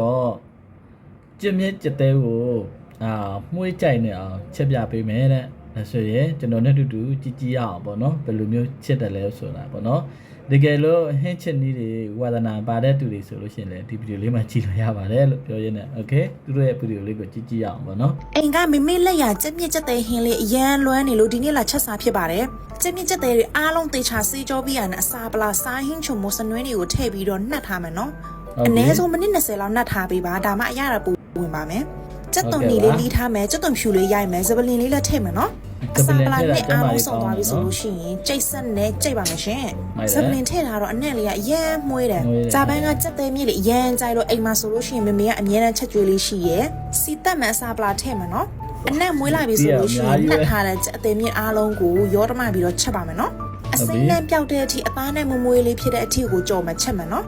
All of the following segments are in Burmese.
တော့ကျင်းမြင့်ကျက်သေးကိုအာမှုေးကြိုက်နေအောင်ချက်ပြပေးမယ်တဲ့ဒါဆိုရင်ကျွန်တော်နဲ့အတူတူကြည်ကြည်ရအောင်ပေါ့နော်ဘယ်လိုမျိုးချစ်တယ်လဲဆိုတာပေါ့နော်တကယ်လို့ဟင်းချစ်နည်းတွေဝါသနာပါတဲ့သူတွေဆိုလို့ရှိရင်လည်းဒီဗီဒီယိုလေးမှာကြည့်လို့ရပါတယ်လို့ပြောရင်းနဲ့โอเคသူတို့ရဲ့ဗီဒီယိုလေးကိုကြည့်ကြည့်ရအောင်ပေါ့နော် အိမ်ကမမေလက်ရကြက်မြင့်ကြက်တဲ့ဟင်းလေးအရန်လွမ်းနေလို့ဒီနေ့လာချက်စားဖြစ်ပါတယ်ကြက်မြင့်ကြက်တဲ့တွေအားလုံးတေချာစေးကြောပြီးရနဲ့အစာပလာစားဟင်းချုံမိုးစနွဲတွေကိုထည့်ပြီးတော့နှက်ထားမယ်နော် ဟုတ်ပြီ အနည်းဆုံးမိနစ်20လောက်နှက်ထားပေးပါဒါမှအရတာပူဝင်ပါမယ်ကြက်သွန်ဟုတ်နီကဲ့ပါလေးလီးထားမယ်ကြက်သွန်ဖြူလေးရိုက်မယ်ဇပလင်လေးလည်းထည့်မယ်နော်ဇပလင်ထည့်တာနဲ့အားလုံးကျစုံမကြီးသွားပြီကောင်းတယ်ဆိုလို့ရှိရင်ကြိတ်ဆက်နဲ့ကြိတ်ပါမယ်ရှင်မိုက်တယ်ဇပလင်ထည့်ထားတော့အနက်လေးကအရန်မှုေးတယ်မှုေးတယ်ဂျာပန်ကကြက်သေးမြစ်လေးအရန်ကြိုက်လို့အိမ်မှာဆိုလို့ရှိရင်မမေကအမြဲတမ်းချက်ကျွေးလေးရှိရယ်စီတက်မယ်အစာပလာထည့်မယ်နော်အနက်မွေးလိုက်ပြီဆိုလို့ရှိရင်နှက်ထားတဲ့ကြက်အသေးမြစ်အားလုံးကိုရောတမပြီးတော့ချက်ပါမယ်နော်အစိမ်းနဲ့ပျောက်တဲ့အထိအသားနဲ့မမွေးလေးဖြစ်တဲ့အထိကိုကြော်မှချက်မယ်နော်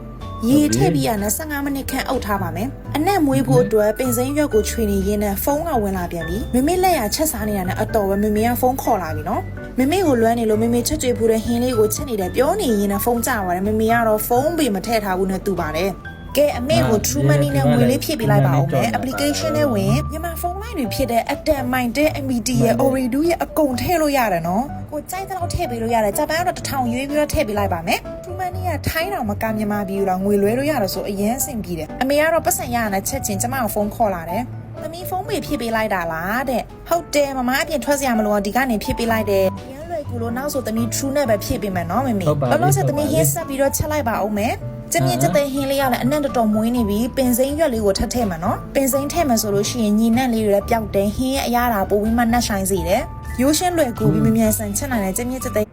ရေထည့်ပြီးရနဲ့15မိနစ်ခန့်အုပ်ထားပါမယ်။အနက်မွေးဖို့အတွက်ပင်စိမ်းရွက်ကိုချွေနေရင်းနဲ့ဖုန်းကဝင်လာပြန်ပြီ။မမေလက်ရချက်စားနေတာနဲ့အတော်ပဲမမေကဖုန်းခေါ်လာပြီနော်။မမေကိုလွမ်းနေလို့မမေချက်ကြွေဖူးတဲ့ဟင်းလေးကိုချက်နေတယ်ပြောနေရင်းနဲ့ဖုန်းကြပါတယ်မမေကတော့ဖုန်းပေမထည့်ထားဘူးနဲ့တူပါတယ်။ ကဲအမေကို True Money နဲ့ငွေလေးဖြည့်ပေးလိုက်ပါဦးမယ် application နဲ့ဝင်မြန်မာဖုန်းလိုင်းတွေဖြစ်တဲ့ Atem Mind MBD ရဲ့ Oridu ရဲ့အကုန်ထည့်လို့ရတယ်နော်ကိုကြိုက်တဲ့လောက်ထည့်ပေးလို့ရတယ်ဂျပန်ကတော့တစ်ထောင်ရွေးပြီးတော့ထည့်ပေးလိုက်ပါမယ် True Money ကထိုင်းတော်မကမြန်မာပြည်တော့ငွေလွှဲလို့ရတယ်ဆိုအရင်အဆင်ပြေတယ်အမေကတော့ပတ်စံရရနဲ့ချက်ချင်းကျမကိုဖုန်းခေါ်လာတယ်သမီးဖုန်းမေဖြည့်ပေးလိုက်တာလားတဲ့ဟုတ်တယ်မမအပြင်ထွက်စရာမလိုတော့ဒီကနေဖြည့်ပေးလိုက်တယ်ရန်လွယ်ကူလို့နောက်ဆိုသမီး True နဲ့ပဲဖြည့်ပေးမယ်နော်မမေဟုတ်ပါပြီလောလောဆယ်သမီးဟုတ်ပါပြီဟင်းဆက်ပြီးတော့ချက်လိုက်ပါဦးမယ် ကျမကျတဲ့ဟင်းလေးကလည်းအနက်တော်တော်မွေးနေပြီပင်စိမ်းရွက်လေးကိုထပ်ထည့်မှာနော်ပင်စိမ်းထည့်မှာဆိုလို့ရှိရင်ညီနက်လေးတွေလည်းပျောက်တယ်ဟင်းရဲ့အရာတာပိုပြီးမှနှက်ဆိုင်စေတယ်ရိုးရှင်းလွယ်ကူပြီးမမြန်ဆန်ချက်နိုင်တဲ့ကျမကျတဲ့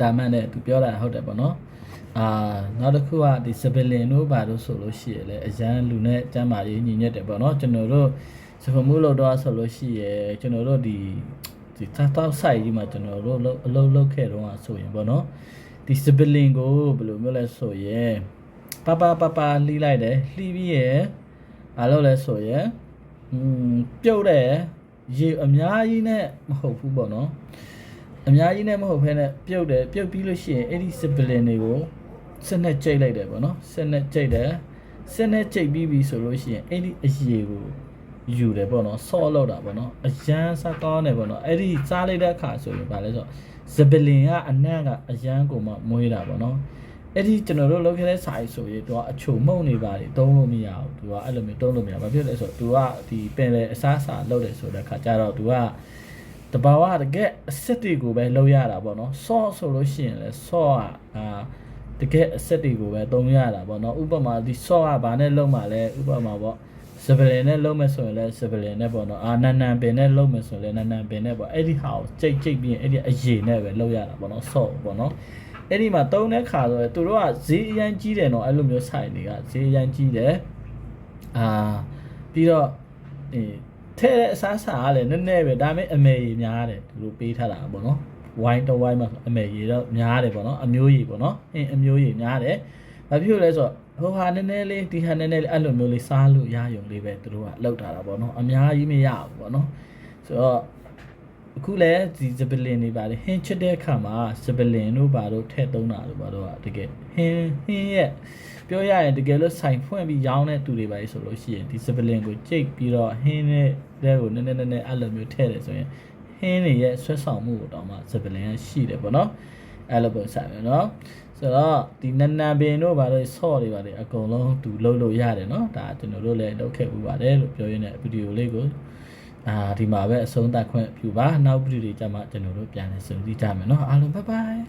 ဒါမှန်တဲ့သူပြောတာဟုတ်တယ်ပေါ့နော်အာနောက်တစ်ခုကဒီစပလင်တို့ဘာလို့ဆိုလို့ရှိရလဲအရန်လူနဲ့ကျမ်းမာရေးညီညွတ်တယ်ပေါ့နော်ကျွန်တော်တို့စပမှုလို့တော့ဆိုလို့ရှိရကျွန်တော်တို့ဒီဒီတောက်တောက်ဆိုင်ကြီးမှာကျွန်တော်တို့အလုပ်လုပ်ခဲ့တော့ဆိုရင်ပေါ့နော်ဒီစပလင်ကိုဘယ်လိုမျိုးလဲဆိုရင် ပပပပလှီးလိုက်တယ်လှီးပြီးရအားလို့လဲဆိုရင်อืมပြုတ်တယ်ရေအများကြီးနဲ့မဟုတ်ဘူးပေါ့နော်အများကြီးနဲ့မဟုတ်ဘဲနဲ့ပြုတ်တယ်ပြုတ်ပြီးလို့ရှိရင်အဲ့ဒီစပလင်တွေကိုစက်နဲ့ကြိတ်လိုက်တယ်ပေါ့နော်စက်နဲ့ကြိတ်တယ်စက်နဲ့ကြိတ်ပြီးပြီဆိုလို့ရှိရင်အဲ့ဒီအရေကိုယူတယ်ပေါ့နော်ဆော့လောက်တာပေါ့နော်အရန်စားကောင်းတယ်ပေါ့နော်အဲ့ဒီစားလိုက်တဲ့အခါဆိုရင်ဗာလဲဆိုတော့စပလင်ကအနံ့ကအရန်ကိုမှမွေးတာပေါ့နော် အဲ့ဒီကျွန်တော်တို့လုပ်ခဲ့တဲ့စာရေးဆိုရင်သူကအချုံမှုန့်နေပါတယ်တုံးလို့မရဘူးသူကအဲ့လိုမျိုးတုံးလို့မရဘာဖြစ်လဲဆိုတော့သူကဒီပင်လယ်အစားစာလုပ်တယ်ဆိုတဲ့ခါကျတော့သူကတဘာဝတကယ်အစ်စ်တွေကိုပဲလုပ်ရတာပေါ့နော်ဆော့ဆိုလို့ရှိရင်လဲဆော့ကအာတကယ်အစ်စ်တွေကိုပဲတုံးရတာပေါ့နော်ဥပမာဒီဆော့ကဘာနဲ့လုပ်မှလဲဥပမာပေါ့စပလင်နဲ့လုံးမယ်ဆိုရင်လည်းစပလင်နဲ့ပေါ့နော်အာနန်နန်ပင်နဲ့လုံးမယ်ဆိုရင်လည်းနန်နန်ပင်နဲ့ပေါ့အဲ့ဒီဟာကိုကြိတ်ကြိတ်ပြီးရင်အဲ့ဒီအရေနဲ့ပဲလုံးရတာပေါ့နော်ဆော့ပေါ့နော် အဲ့ဒီမှာသုံးတဲ့ခါဆိုရင်သူတို့ကဈေးအရင်ကြီးတယ်နော်အဲ့လိုမျိုးဆိုင်တွေကဈေးအရင်ကြီးတယ်အာပြီးတော့အေးထဲတဲ့အစားအစာကလည်းနည်းနည်းပဲဒါပေမဲ့အမေကြီးများတယ်သူတို့ပေးထားတာပေါ့နော်ဝိုင်းတော့ဝိုင်းမှာဆိုအမေကြီးတော့များတယ်ပေါ့နော်အမျိုးကြီးပေါ့နော်အင်းအမျိုးကြီးများတယ်ဘာဖြစ်လို့လဲဆိုတော့ဟိုဟာနည်းနည်းလေးဒီဟာနည်းနည်းလေးအဲ့လိုမျိုးလေးစားလို့ရယုံလေးပဲသူတို့ကလောက်ထားတာပေါ့နော်အများကြီးမရဘူးပေါ့နော်ဆိုတော့ အခုလည်းဒီစပလင်တွေပါလေဟင်းချစ်တဲ့အခါမှာစပလင်တို့ပါတို့ထည့်သုံးတာလို့ပါတော့တကယ်ဟင်းဟင်းရဲ့ပြောရရင်တကယ်လို့ဆိုင်ဖွင့်ပြီးရောင်းတဲ့သူတွေပါလေဆိုလို့ရှိရင်ဒီစပလင်ကိုကြိတ်ပြီးတော့ဟင်းနဲ့တဲ့ကိုနည်းနည်းနည်းနည်းအဲ့လိုမျိုးထည့်တယ်ဆိုရင်ဟင်းတွေရဲ့ဆွဲဆောင်မှုကိုတောင်မှစပလင်ကရှိတယ်ပေါ့နော်အဲ့လိုပုံစံမျိုးနော်ဆိုတော့ဒီနနပင်တို့ဘာလို့ဆော့တွေပါလေအကုန်လုံးသူလှုပ်လို့ရတယ်နော်ဒါကျွန်တော်တို့လည်းလုပ်ခဲ့ပူပါတယ်လို့ပြောရင်းတဲ့ဗီဒီယိုလေးကို အာဒီမှာပဲအဆုံးသတ်ခွင့်ပြုပါနောက်ဗီဒီယိုတွေကြမှာကျွန်တော်တို့ပြန်လည်ဆုံကြည့်ကြမယ်နော်အားလုံးဘိုင်ဘိုင်